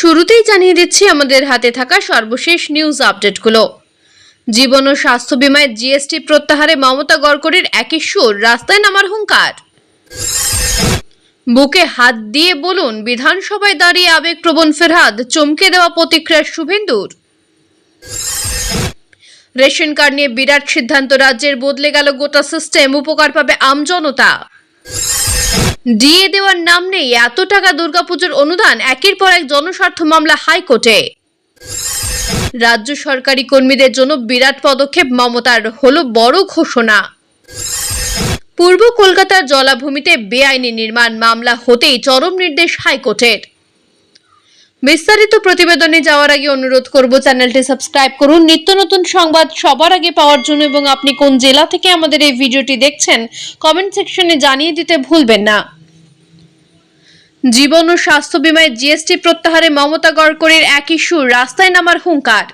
শুরুতেই জানিয়ে দিচ্ছি আমাদের হাতে থাকা সর্বশেষ নিউজ আপডেটগুলো জীবন ও স্বাস্থ্য বিমায় জিএসটি প্রত্যাহারে মমতা গড়করির একই সুর, রাস্তায় নামার হুঙ্কার। বুকে হাত দিয়ে বলুন, বিধানসভায় দাঁড়িয়ে আবেগপ্রবণ ফেরহাদ, চমকে দেওয়া প্রতিক্রিয়া শুভেন্দুর। রেশন কার্ড নিয়ে বিরাট সিদ্ধান্ত, রাজ্যের বদলে গেল গোটা সিস্টেম উপকার পাবে আমজনতা ডিএ দেওয়ার নাম নেই, এত টাকা দুর্গাপুজোর অনুদান, একের পর এক জনস্বার্থ মামলা হাইকোর্টে। রাজ্য সরকারি কর্মীদের জন্য বিরাট পদক্ষেপ, মমতার হলো বড় ঘোষণা। পূর্ব কলকাতার জলাভূমিতে বেআইনি নির্মাণ, মামলা হতেই চরম নির্দেশ হাইকোর্টের। বিস্তারিত প্রতিবেদনে যাওয়ার আগে অনুরোধ করব চ্যানেলটি সাবস্ক্রাইব করুন। নিত্য নতুন সংবাদ সবার আগে পাওয়ার জন্য এবং আপনি কোন জেলা থেকে আমাদের এই ভিডিওটি দেখছেন কমেন্ট সেকশনে জানিয়ে দিতে ভুলবেন না। জীবন ও স্বাস্থ্য বিমায় জিএসটি প্রত্যাহারে মমতা গড়করির একই সুর রাস্তায় নামার হুঙ্কার।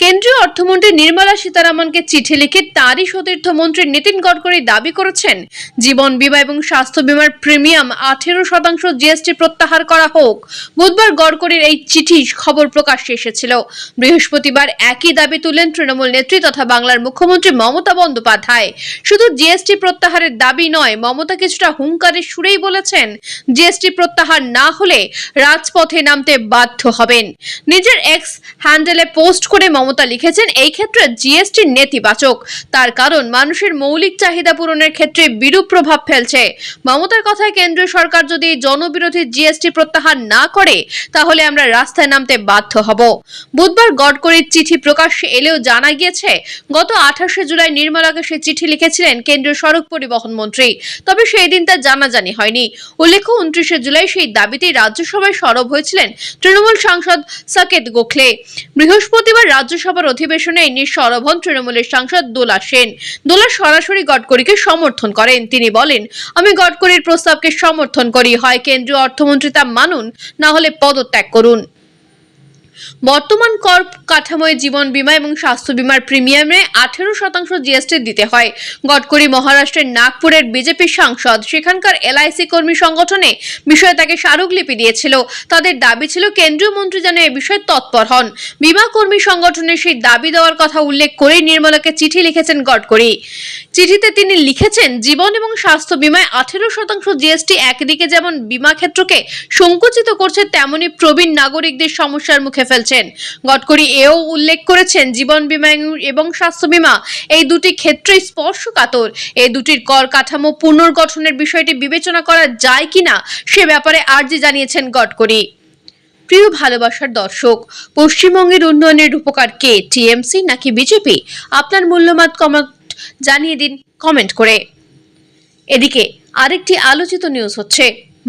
কেন্দ্রীয় অর্থমন্ত্রী নির্মলা সীতারামনকে চিঠি লিখে তারই সতীর্থ মন্ত্রী নীতিন গডকরি দাবি করেছেন, জীবন বীমা এবং স্বাস্থ্য বীমার প্রিমিয়াম আঠেরো শতাংশ জিএসটি প্রত্যাহার করা হোক। বুধবার গডকরির এই চিঠি খবর প্রকাশ্যে এসেছিল। বৃহস্পতিবার একই দাবি তুলেন তৃণমূল নেত্রী তথা বাংলার মুখ্যমন্ত্রী মমতা বন্দ্যোপাধ্যায়। শুধু জিএসটি প্রত্যাহারের দাবি নয়, মমতা কিছুটা হুঙ্কারের সুরেই বলেছেন, জিএসটি প্রত্যাহার না হলে রাজপথে নামতে বাধ্য হবেন। নিজের এক্স হ্যান্ডেলে পোস্ট করে মমতা লিখেছেন এই ক্ষেত্রে জিএসটি নেতিবাচক। তার কারণ মানুষের মৌলিক চাহিদা পূরণের ক্ষেত্রে বিরূপ প্রভাব ফেলছে। মমতার কথায় কেন্দ্রীয় সরকার যদি জনবিরোধী জিএসটি প্রত্যাহার না করে, তাহলে আমরা রাস্তায় নামতে বাধ্য হব। বুধবার গডকরির চিঠি প্রকাশ্যে এলেও জানা গিয়েছে, গত আঠাশে জুলাই নির্মলাকে সে চিঠি লিখেছিলেন কেন্দ্রীয় সড়ক পরিবহন মন্ত্রী। তবে সেই দিন তা জানাজানি হয়নি। উল্লেখ্য, উনত্রিশে জুলাই সেই দাবিতে রাজ্যসভায় সরব হয়েছিলেন তৃণমূল সাংসদ সাকেত গোখলে। বৃহস্পতিবার রাজ্যসভার অধিবেশনে এই নিয়ে তৃণমূলের সাংসদ দোলা সেন। দোলা সরাসরি গডকরিকে সমর্থন করেন। তিনি বলেন, আমি গডকরির প্রস্তাবকে সমর্থন করি। হয় কেন্দ্রীয় অর্থমন্ত্রী তা মানুন, না হলে পদত্যাগ করুন। বর্তমান কর কাঠামোয় জীবন বীমা এবং স্বাস্থ্য বীমার প্রিমিয়ামে আঠেরো শতাংশ জিএসটি দিতে হয়। গডকরি মহারাষ্ট্রের নাগপুরের বিজেপি সাংসদ, সেখানকার এলআইসি কর্মী সংগঠনে বিষয়ে তাকে স্মারকলিপি দিয়েছিল। তাদের দাবি ছিল, কেন্দ্রীয় মন্ত্রী যেন এ বিষয়ে তৎপর হন। বিমা কর্মী সংগঠনের সেই দাবি দেওয়ার কথা উল্লেখ করেই নির্মলাকে চিঠি লিখেছেন গডকরি। চিঠিতে তিনি লিখেছেন, জীবন এবং স্বাস্থ্য বীমায় আঠেরো শতাংশ জিএসটি একদিকে যেমন বিমা ক্ষেত্রকে সংকুচিত করছে, তেমনি প্রবীণ নাগরিকদের সমস্যার মুখে ফেলছেন। গডকরি এও উল্লেখ করেছেন, জীবন বীমা এবং স্বাস্থ্য বীমা এই দুটি ক্ষেত্রেই স্পর্শকাতর। এই দুটির কর কাঠামো পুনর্গঠনের বিষয়টি বিবেচনা করা যায় কিনা সে ব্যাপারে আর্জি জানিয়েছেন গডকরি। প্রিয় ভালোবাসার দর্শক, পশ্চিমবঙ্গের উন্নয়নের উপকার কে? টিএমসি নাকি বিজেপি? আপনার মূল্যবান কমেন্ট জানিয়ে দিন কমেন্ট করে। এদিকে আরেকটি আলোচিত নিউজ হচ্ছে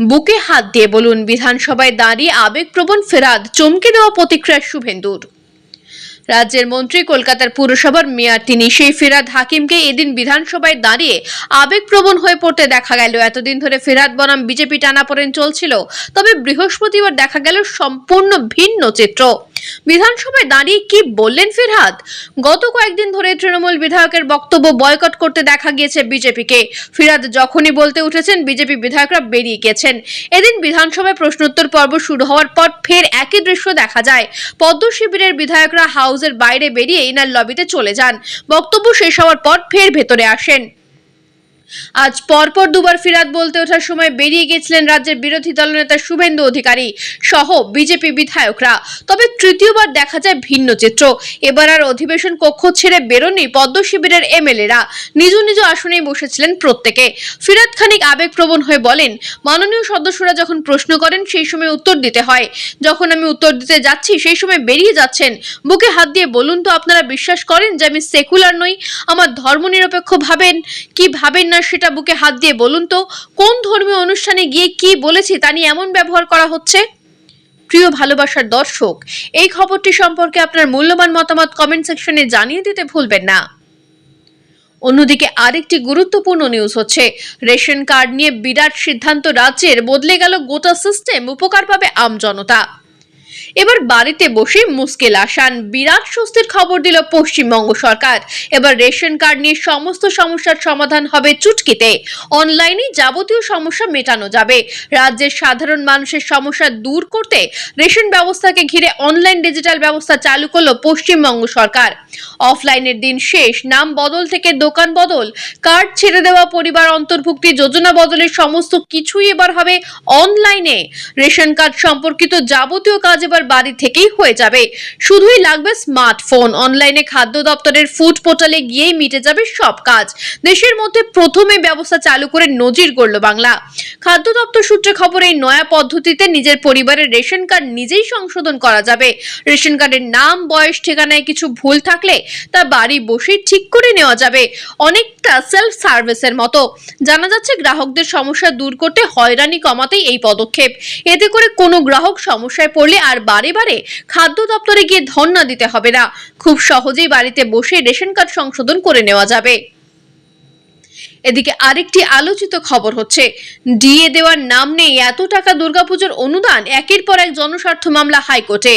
বুকে হাত দিয়ে বলুন বিধানসভায় দাঁড়িয়ে আবেগপ্রবণ ফেরাদ চমকে দেওয়া প্রতিক্রিয়া শুভেন্দুর। রাজ্যের মন্ত্রী কলকাতার পুরসভার মেয়র তিনি সেই ফেরাদ হাকিমকে এদিন বিধানসভায় দাঁড়িয়ে আবেগপ্রবণ হয়ে পড়তে দেখা গেল। এতদিন ধরে ফেরাদ বনাম বিজেপি টানাপোড়েন চলছিল, তবে বৃহস্পতিবার দেখা গেল সম্পূর্ণ ভিন্ন চিত্র। বিধানসভায় দাঁড়িয়ে কি বললেন ফিরহাদ গত কয়েকদিন ধরে তৃণমূল বিধায়কের বক্তব্য বয়কট করতে দেখা গিয়েছে বিজেপিকে। ফিরহাদ যখনই বলতে উঠেছেন, বিজেপি বিধায়করা বেরিয়ে গেছেন। এদিন বিধানসভায় প্রশ্নোত্তর পর্ব শুরু হওয়ার পর ফের একই দৃশ্য দেখা যায়। পদ্ম শিবিরের বিধায়করা হাউসের বাইরে বেরিয়ে ইনার লবিতে চলে যান। বক্তব্য শেষ হওয়ার পর ফের ভেতরে আসেন। আজ পরপর দুবার ফিরাদ বলতে ওঠার সময় বেরিয়ে গেছিলেন রাজ্যের বিরোধী দলনেতা শুভেন্দু অধিকারী সহ বিজেপি বিধায়করা। তবে তৃতীয়বার দেখা যায় ভিন্ন চিত্র। এবার আর অধিবেশন কক্ষ ছেড়ে বেরোনি পদ্ম শিবিরের এমএলএরা। নিজ নিজ আসনেই বসেছিলেন প্রত্যেকে। ফিরাদ খানিক আবেগপ্রবণ হয়ে বলেন, মাননীয় সদস্যরা যখন প্রশ্ন করেন, সেই সময় উত্তর দিতে হয়। যখন আমি উত্তর দিতে যাচ্ছি, সেই সময় বেরিয়ে যাচ্ছেন। বুকে হাত দিয়ে বলুন তো আপনারা বিশ্বাস করেন যে আমি সেকুলার নই? আমার ধর্মনিরপেক্ষ ভাবেন? কি ভাবেন না সেটা বুকে হাত দিয়ে বলুন তো, কোন ধর্মীয় অনুষ্ঠানে গিয়ে কি বলেছি তা নিয়ে এমন ব্যবহার করা হচ্ছে? প্রিয় ভালোবাসার দর্শক, এই খবরটি সম্পর্কে আপনার মূল্যবান মতামত কমেন্ট সেকশনে জানিয়ে দিতে ভুলবেন না। অন্যদিকে আরেকটি গুরুত্বপূর্ণ নিউজ হচ্ছে, রেশন কার্ড নিয়ে বিরাট সিদ্ধান্ত রাজ্যের বদলে গেল গোটা সিস্টেম উপকার পাবে আমজনতা এবার বাড়িতে বসে মুশকিল আসান। বিরাট স্বস্তির খবর দিল পশ্চিমবঙ্গ সরকার। এবার রেশন কার্ড নিয়ে সমস্ত সমস্যার সমাধান হবে চুটকিতে। অনলাইনে যাবতীয় সমস্যা মেটানো যাবে। রাজ্যের সাধারণ মানুষের সমস্যা দূর করতে রেশন ব্যবস্থাকে ঘিরে অনলাইন ডিজিটাল ব্যবস্থা চালু করল পশ্চিমবঙ্গ সরকার। অফলাইনের দিন শেষ, নাম বদল থেকে দোকান বদল, কার্ড ছেড়ে দেওয়া পরিবার অন্তর্ভুক্তি, যোজনা বদলের সমস্ত কিছুই এবার হবে অনলাইনে। রেশন কার্ড সম্পর্কিত যাবতীয় কাজ এবার বাড়ি থেকেই হয়ে যাবে। শুধুই লাগবে স্মার্টফোন অনলাইনে খাদ্য দপ্তরের ফুড পোর্টালে গিয়েই মিটে যাবে সব কাজ। দেশের মধ্যে প্রথমে ব্যবস্থা চালু করে নজির গড়ল বাংলা। খাদ্য দপ্তর সূত্রে খবর, এই নয়া পদ্ধতিতে নিজের পরিবারের রেশন কার্ড নিজেই সংশোধন করা যাবে। রেশন কার্ডের নাম, বয়স, ঠিকানায় কিছু ভুল থাকলে তা বাড়ি বসেই ঠিক করে নেওয়া যাবে। অনেকটা সেলফ সার্ভিসের মতো। জানা যাচ্ছে, গ্রাহকদের সমস্যা দূর করতে হয়রানি কমাতেই এই পদক্ষেপ। এতে করে কোনো গ্রাহক সমস্যায় পড়লে আর বারে বারে খাদ্য দপ্তরে গিয়ে ধর্ণা দিতে হবে না। খুব সহজেই বাড়িতে বসে রেশন কার্ড সংশোধন করে নেওয়া যাবে। এদিকে আরেকটি আলোচিত খবর হচ্ছে, ডিএ দেওয়ার নাম নেই এত টাকা দুর্গাপুজোর অনুদান, একের পর এক জনস্বার্থ মামলা হাইকোর্টে।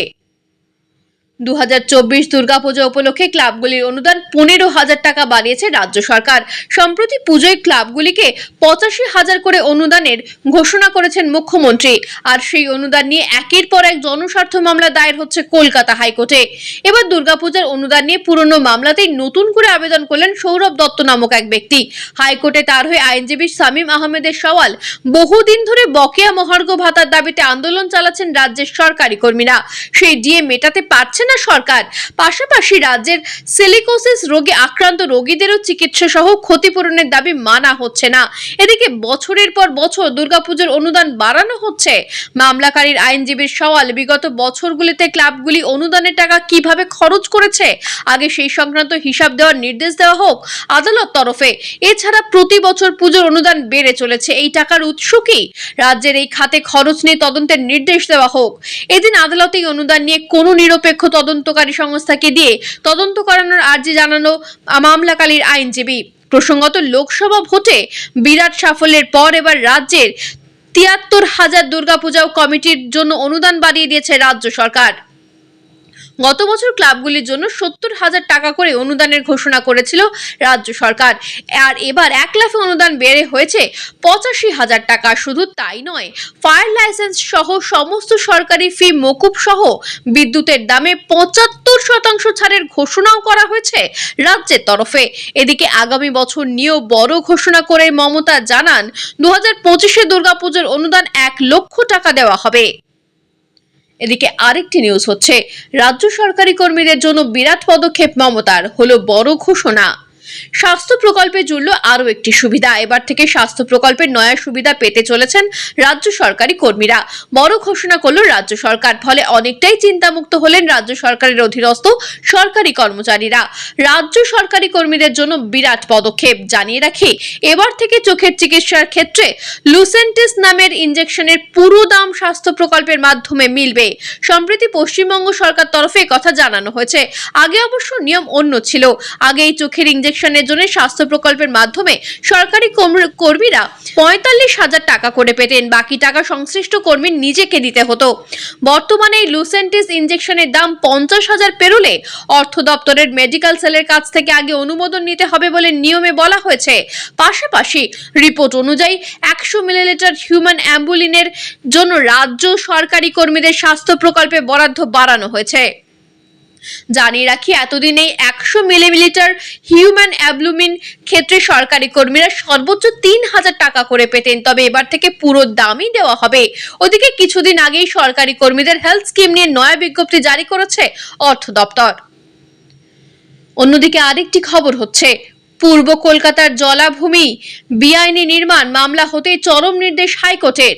দু হাজার চব্বিশ দুর্গাপুজো উপলক্ষে ক্লাবগুলির অনুদান পনেরো হাজার টাকা বাড়িয়েছে রাজ্য সরকার। সম্প্রতি পুজোয় ক্লাবগুলিকে পঁচাশি হাজার করে অনুদানের ঘোষণা করেছেন মুখ্যমন্ত্রী। আর সেই অনুদান নিয়ে একের পর এক জনস্বার্থ মামলা দায়ের হচ্ছে কলকাতা হাইকোর্টে। এবার দুর্গাপূজার অনুদান নিয়ে পুরনো মামলাতেই নতুন করে আবেদন করলেন সৌরভ দত্ত নামক এক ব্যক্তি। হাইকোর্টে তার হয়ে আইনজীবী সামিম আহমেদের সওয়াল, বহুদিন ধরে বকেয়া মহার্ঘ ভাতার দাবিতে আন্দোলন চালাচ্ছেন রাজ্যের সরকারি কর্মীরা। সেই ডিএ মেটাতে পারছে না সরকার। পাশাপাশি রাজ্যের সিলিকোসিস রোগে আক্রান্ত রোগীদেরও চিকিৎসা সহ ক্ষতিপূরণের দাবি মানা হচ্ছে না। এদিকে বছরের পর বছর দুর্গাপুজোর অনুদান বাড়ানো হচ্ছে। মামলাকারীর আইনজীবীর সওয়াল, বিগত বছরগুলিতে ক্লাবগুলি অনুদানের টাকা কীভাবে খরচ করেছে? আগে সেই সংক্রান্ত হিসাব দেওয়ার নির্দেশ দেওয়া হোক আদালত তরফে। এছাড়া প্রতি বছর পুজোর অনুদান বেড়ে চলেছে। এই টাকার উৎস কি? রাজ্যের এই খাতে খরচ নিয়ে তদন্তের নির্দেশ দেওয়া হোক। এদিন আদালতে অনুদান নিয়ে কোনো নিরপেক্ষ তদন্তকারী সংস্থাকে দিয়ে তদন্ত করানোর আর্জি জানানো মামলাকালীর আইনজীবী। প্রসঙ্গত, লোকসভা ভোটে বিরাট সাফল্যের পর এবার রাজ্যের তিয়াত্তর হাজার দুর্গাপূজাও কমিটির জন্য অনুদান বাড়িয়ে দিয়েছে রাজ্য সরকার। গত বছর ক্লাবগুলির জন্য সত্তর হাজার টাকা করে অনুদানের ঘোষণা করেছিল রাজ্য সরকার। আর এবার এক লাফে অনুদান বেড়ে হয়েছে পঁচাশি হাজার টাকা। শুধু তাই নয়, ফায়ার লাইসেন্স সহ সমস্ত সরকারি ফি মকুব সহ বিদ্যুতের দামে পঁচাত্তর শতাংশ ছাড়ের ঘোষণাও করা হয়েছে রাজ্যের তরফে। এদিকে আগামী বছর নিয়েও বড় ঘোষণা করে মমতা জানান দু হাজার পঁচিশে দুর্গাপুজোর অনুদান এক লক্ষ টাকা দেওয়া হবে। এদিকে আরেকটি নিউজ হচ্ছে রাজ্য সরকারি কর্মীদের জন্য বিরাট পদক্ষেপ মমতার হলো বড় ঘোষণা। স্বাস্থ্য প্রকল্পে জুড়ল আরও একটি সুবিধা। এবার থেকে স্বাস্থ্য প্রকল্পের নয়া সুবিধা পেতে চলেছেন রাজ্য সরকারি কর্মীরা। বড় ঘোষণা করল রাজ্য সরকার, ফলে অনেকটাই চিন্তামুক্ত হলেন রাজ্য সরকারের অধীনস্থ সরকারি কর্মচারীরা। রাজ্য সরকারি কর্মীদের জন্য বিরাট পদক্ষেপ জানিয়ে রাখি, এবার থেকে চোখের চিকিৎসার ক্ষেত্রে লুসেন্টিস নামের ইনজেকশনের পুরো দাম স্বাস্থ্য প্রকল্পের মাধ্যমে মিলবে। সম্প্রতি পশ্চিমবঙ্গ সরকার তরফে কথা জানানো হয়েছে। আগে অবশ্য নিয়ম অন্য ছিল আগে এই চোখের ইনজেকশনের জন্য স্বাস্থ্য প্রকল্পের মাধ্যমে সরকারি কর্ম- কর্মীরা পঁয়তাল্লিশ হাজার টাকা করে পেতেন। বাকি টাকা সংশ্লিষ্ট কর্মীর নিজেকে দিতে হতো। বর্তমানে এই লুসেন্টিস ইনজেকশনের দাম পঞ্চাশ হাজার পেরোলে অর্থ দপ্তরের মেডিকেল সেলের কাছ থেকে আগে অনুমোদন নিতে হবে বলে নিয়মে বলা হয়েছে। পাশাপাশি রিপোর্ট অনুযায়ী একশো মিলিলিটার হিউম্যান অ্যাম্বুলিনের জন্য রাজ্য সরকারি কর্মীদের স্বাস্থ্য প্রকল্পে বরাদ্দ বাড়ানো হয়েছে। জানিয়ে রাখি, এতদিন এই একশো মিলিমিটার হিউম্যান অ্যাবলুমিন ক্ষেত্রে সরকারি কর্মীরা সর্বোচ্চ তিন হাজার টাকা করে পেতেন, তবে এবার থেকে পুরো দামই দেওয়া হবে। ওদিকে কিছুদিন আগেই সরকারি কর্মীদের হেলথ স্কিম নিয়ে নয়া বিজ্ঞপ্তি জারি করেছে অর্থ দপ্তর। অন্যদিকে আরেকটি খবর হচ্ছে, পূর্ব কলকাতার জলাভূমি বেআইনি নির্মাণ মামলা হতে চরম নির্দেশ হাইকোর্টের।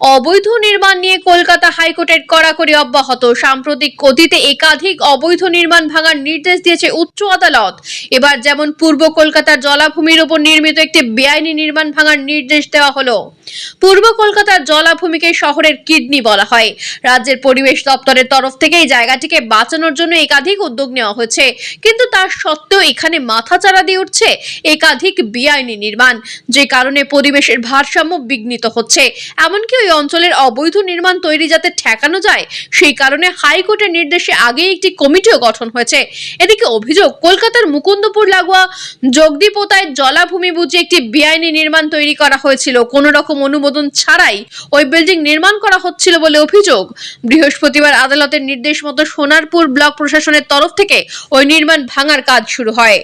অবৈধ নির্মাণ নিয়ে কলকাতা হাইকোর্টের কড়াকড়ি অব্যাহত। সাম্প্রতিক অতীতে একাধিক অবৈধ নির্মাণ ভাঙার নির্দেশ দিয়েছে উচ্চ আদালত। এবার যেমন পূর্ব কলকাতার জলাভূমির ওপর নির্মিত একটি বেআইনি নির্মাণ ভাঙার নির্দেশ দেওয়া হলো। পূর্ব কলকাতার জলাভূমিকে শহরের কিডনি বলা হয়। রাজ্যের পরিবেশ দপ্তরের তরফ থেকে এই জায়গাটিকে বাঁচানোর জন্য একাধিক উদ্যোগ নেওয়া হয়েছে। কিন্তু তার সত্ত্বেও এখানে মাথাচাড়া দিয়ে উঠছে একাধিক বেআইনি নির্মাণ, যে কারণে পরিবেশের ভারসাম্য বিঘ্নিত হচ্ছে। এমনকি ওই অঞ্চলের অবৈধ নির্মাণ তৈরি যাতে ঠেকানো যায়, সেই কারণে হাইকোর্টের নির্দেশে আগেই একটি কমিটিও গঠন হয়েছে। এদিকে অভিযোগ, কলকাতার মুকুন্দপুর লাগোয়া জগদীপোতায় জলাভূমি বুঝে একটি বেআইনি নির্মাণ তৈরি করা হয়েছিল। কোনো রকম অনুমোদন ছাড়াই ওই বিল্ডিং নির্মাণ করা হচ্ছিল বলে অভিযোগ। বৃহস্পতিবার আদালতের নির্দেশ মতো সোনারপুর ব্লক প্রশাসনের তরফ থেকে ওই নির্মাণ ভাঙার কাজ শুরু হয়।